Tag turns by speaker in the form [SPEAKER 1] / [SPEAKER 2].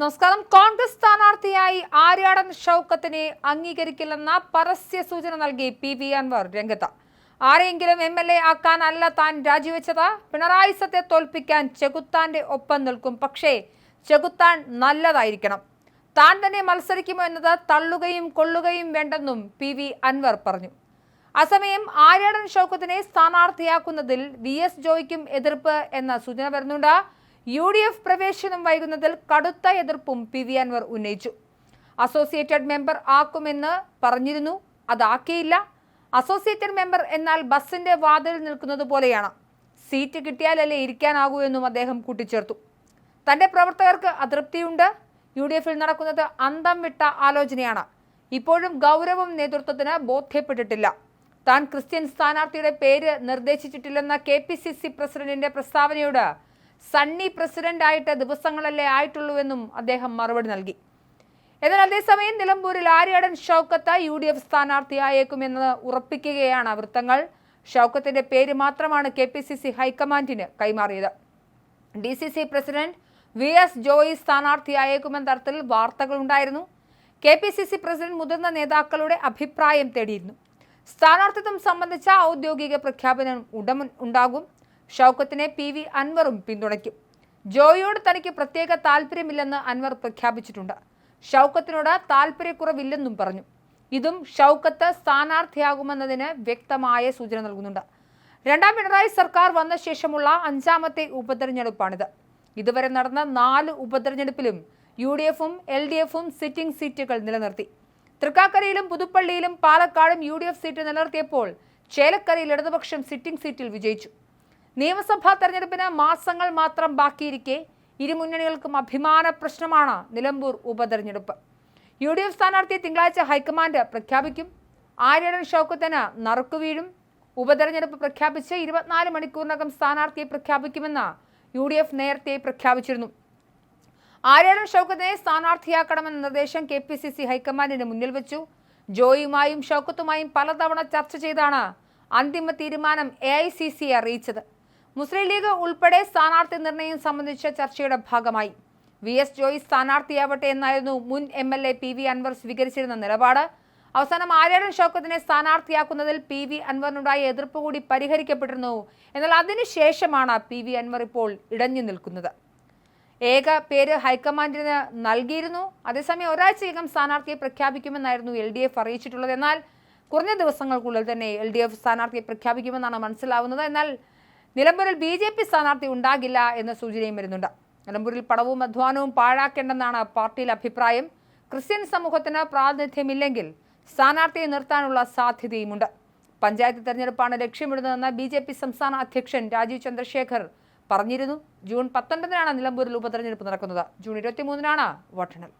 [SPEAKER 1] നമസ്കാരം. കോൺഗ്രസ് സ്ഥാനാർത്ഥിയായി ആര്യാടൻ ഷൗക്കത്തിനെ അംഗീകരിക്കില്ലെന്ന പരസ്യ സൂചന നൽകി പി വി അൻവർ രംഗത്ത്. ആരെങ്കിലും എം എൽ എ ആക്കാനല്ല താൻ രാജിവെച്ചത്? പിണറായി സത്തെ തോൽപ്പിക്കാൻ ചെകുത്താന്റെ ഒപ്പം നിൽക്കും. പക്ഷേ ചെകുത്താൻ നല്ലതായിരിക്കണം. താൻ തന്നെ മത്സരിക്കുമോ എന്നത് തള്ളുകയും കൊള്ളുകയും വേണ്ടെന്നും പി വി അൻവർ പറഞ്ഞു. അസമയം ആര്യാടൻ ഷൗക്കത്തിനെ സ്ഥാനാർത്ഥിയാക്കുന്നതിൽ വി എസ് ജോയ്ക്കും എതിർപ്പ് എന്ന സൂചന വരുന്നുണ്ട്. യു ഡി എഫ് പ്രവേശനം വൈകുന്നതിൽ കടുത്ത എതിർപ്പും പി വി അൻവർ ഉന്നയിച്ചു. അസോസിയേറ്റഡ് മെമ്പർ ആക്കുമെന്ന് പറഞ്ഞിരുന്നു. അതാക്കിയില്ല. അസോസിയേറ്റഡ് മെമ്പർ എന്നാൽ ബസിന്റെ വാതിൽ നിൽക്കുന്നത് പോലെയാണ്. സീറ്റ് കിട്ടിയാലല്ലേ ഇരിക്കാനാകൂ എന്നും അദ്ദേഹം കൂട്ടിച്ചേർത്തു. തന്റെ പ്രവർത്തകർക്ക് അതൃപ്തിയുണ്ട്. യു ഡി എഫിൽ നടക്കുന്നത് അന്തം വിട്ട ആലോചനയാണ്. ഇപ്പോഴും ഗൗരവം നേതൃത്വത്തിന് ബോധ്യപ്പെട്ടിട്ടില്ല. താൻ ക്രിസ്ത്യൻ സ്ഥാനാർത്ഥിയുടെ പേര് നിർദ്ദേശിച്ചിട്ടില്ലെന്ന കെ പി സി സി പ്രസിഡന്റിന്റെ പ്രസ്താവനയോട് സണ്ണി പ്രസിഡന്റ് ആയിട്ട് ദിവസങ്ങളല്ലേ ആയിട്ടുള്ളൂവെന്നും അദ്ദേഹം മറുപടി നൽകി. എന്നാൽ അതേസമയം നിലമ്പൂരിൽ Aryadan Shoukath U D F സ്ഥാനാർത്ഥിയായേക്കുമെന്ന് ഉറപ്പിക്കുകയാണ് വൃത്തങ്ങൾ. ഷൗക്കത്തിന്റെ പേര് മാത്രമാണ് കെ പി സി സി ഹൈക്കമാൻഡിന് കൈമാറിയത്. D C C president V S Joy സ്ഥാനാർത്ഥിയായേക്കുമെന്ന തരത്തിൽ വാർത്തകളുണ്ടായിരുന്നു. K P C C president മുതിർന്ന നേതാക്കളുടെ അഭിപ്രായം തേടിയിരുന്നു. സ്ഥാനാർത്ഥിത്വം സംബന്ധിച്ച ഔദ്യോഗിക പ്രഖ്യാപനം ഉടൻ ഉണ്ടാകും. ഷൗക്കത്തിനെ പി വി അൻവറും പിന്തുണയ്ക്കും. ജോയിയോട് തനിക്ക് പ്രത്യേക താല്പര്യമില്ലെന്ന് അൻവർ പ്രഖ്യാപിച്ചിട്ടുണ്ട്. ഷൗക്കത്തിനോട് താല്പര്യക്കുറവില്ലെന്നും പറഞ്ഞു. ഇതും ഷൗക്കത്ത് സ്ഥാനാർത്ഥിയാകുമെന്നതിന് വ്യക്തമായ സൂചന നൽകുന്നുണ്ട്. രണ്ടാം പിണറായി സർക്കാർ വന്ന ശേഷമുള്ള അഞ്ചാമത്തെ ഉപതെരഞ്ഞെടുപ്പാണിത്. ഇതുവരെ നടന്ന നാല് ഉപതെരഞ്ഞെടുപ്പിലും യു ഡി എഫും എൽ ഡി എഫും സിറ്റിംഗ് സീറ്റുകൾ നിലനിർത്തി. തൃക്കാക്കരയിലും പുതുപ്പള്ളിയിലും പാലക്കാടും യു ഡി എഫ് സീറ്റ് നിലനിർത്തിയപ്പോൾ ചേലക്കരയിൽ ഇടതുപക്ഷം സിറ്റിംഗ് സീറ്റിൽ വിജയിച്ചു. നിയമസഭാ തെരഞ്ഞെടുപ്പിന് മാസങ്ങൾ മാത്രം ബാക്കിയിരിക്കെ ഇരുമുന്നണികൾക്കും അഭിമാന പ്രശ്നമാണ് നിലമ്പൂർ ഉപതെരഞ്ഞെടുപ്പ്. യു ഡി എഫ് സ്ഥാനാർത്ഥിയെ തിങ്കളാഴ്ച ഹൈക്കമാൻഡ് പ്രഖ്യാപിക്കും. ആര്യടൻ ഷൗക്കത്തിന് നറുക്കുവീഴും ഉപതെരഞ്ഞെടുപ്പ് പ്രഖ്യാപിച്ച് ഇരുപത്തിനാല് മണിക്കൂറിനകം സ്ഥാനാർത്ഥിയെ പ്രഖ്യാപിക്കുമെന്ന് യു ഡി എഫ് നേരത്തെ പ്രഖ്യാപിച്ചിരുന്നു. ആര്യടൻ ഷൗക്കത്തിനെ സ്ഥാനാർത്ഥിയാക്കണമെന്ന നിർദ്ദേശം കെ പി സി സി ഹൈക്കമാൻഡിന് മുന്നിൽ വെച്ചു. ജോയിയുമായും ഷൗക്കത്തുമായും പലതവണ ചർച്ച ചെയ്താണ് അന്തിമ തീരുമാനം എ ഐ സി സിയെ അറിയിച്ചത്. മുസ്ലിം ലീഗ് ഉൾപ്പെടെ സ്ഥാനാർത്ഥി നിർണയം സംബന്ധിച്ച ചർച്ചയുടെ ഭാഗമായി. വി എസ് ജോയി സ്ഥാനാർത്ഥിയാവട്ടെ എന്നായിരുന്നു മുൻ M L A P V Anvar സ്വീകരിച്ചിരുന്ന നിലപാട്. അവസാനം ആര്യാടൻ ഷൗക്കത്തിനെ സ്ഥാനാർത്ഥിയാക്കുന്നതിൽ പി വി അൻവറിനുണ്ടായ എതിർപ്പ് കൂടി പരിഹരിക്കപ്പെട്ടിരുന്നു. എന്നാൽ അതിനുശേഷമാണ് പി വി അൻവർ ഇപ്പോൾ ഇടഞ്ഞു നിൽക്കുന്നത്. ഏക പേര് ഹൈക്കമാൻഡിന് നൽകിയിരുന്നു. അതേസമയം ഒരാഴ്ചയകം സ്ഥാനാർത്ഥിയെ പ്രഖ്യാപിക്കുമെന്നായിരുന്നു എൽ ഡി എഫ് അറിയിച്ചിട്ടുള്ളത്. എന്നാൽ കുറഞ്ഞ ദിവസങ്ങൾക്കുള്ളിൽ തന്നെ എൽ ഡി എഫ് സ്ഥാനാർത്ഥിയെ പ്രഖ്യാപിക്കുമെന്നാണ് മനസ്സിലാവുന്നത്. എന്നാൽ നിലമ്പൂരിൽ ബി ജെ പി സ്ഥാനാർത്ഥി ഉണ്ടാകില്ല എന്ന സൂചനയും വരുന്നുണ്ട്. നിലമ്പൂരിൽ പടവും അധ്വാനവും പാഴാക്കേണ്ടെന്നാണ് പാർട്ടിയിൽ അഭിപ്രായം. ക്രിസ്ത്യൻ സമൂഹത്തിന് പ്രാതിനിധ്യമില്ലെങ്കിൽ സ്ഥാനാർത്ഥിയെ നിർത്താനുള്ള സാധ്യതയുമുണ്ട്. പഞ്ചായത്ത് തെരഞ്ഞെടുപ്പാണ് ലക്ഷ്യമിടുന്നതെന്ന് ബി ജെ പി സംസ്ഥാന അധ്യക്ഷൻ രാജീവ് ചന്ദ്രശേഖർ പറഞ്ഞിരുന്നു. ജൂൺ പത്തൊൻപതിനാണ് നിലമ്പൂരിൽ ഉപതെരഞ്ഞെടുപ്പ് നടക്കുന്നത്. ജൂൺ ഇരുപത്തിമൂന്നിനാണ് വോട്ടെണ്ണൽ.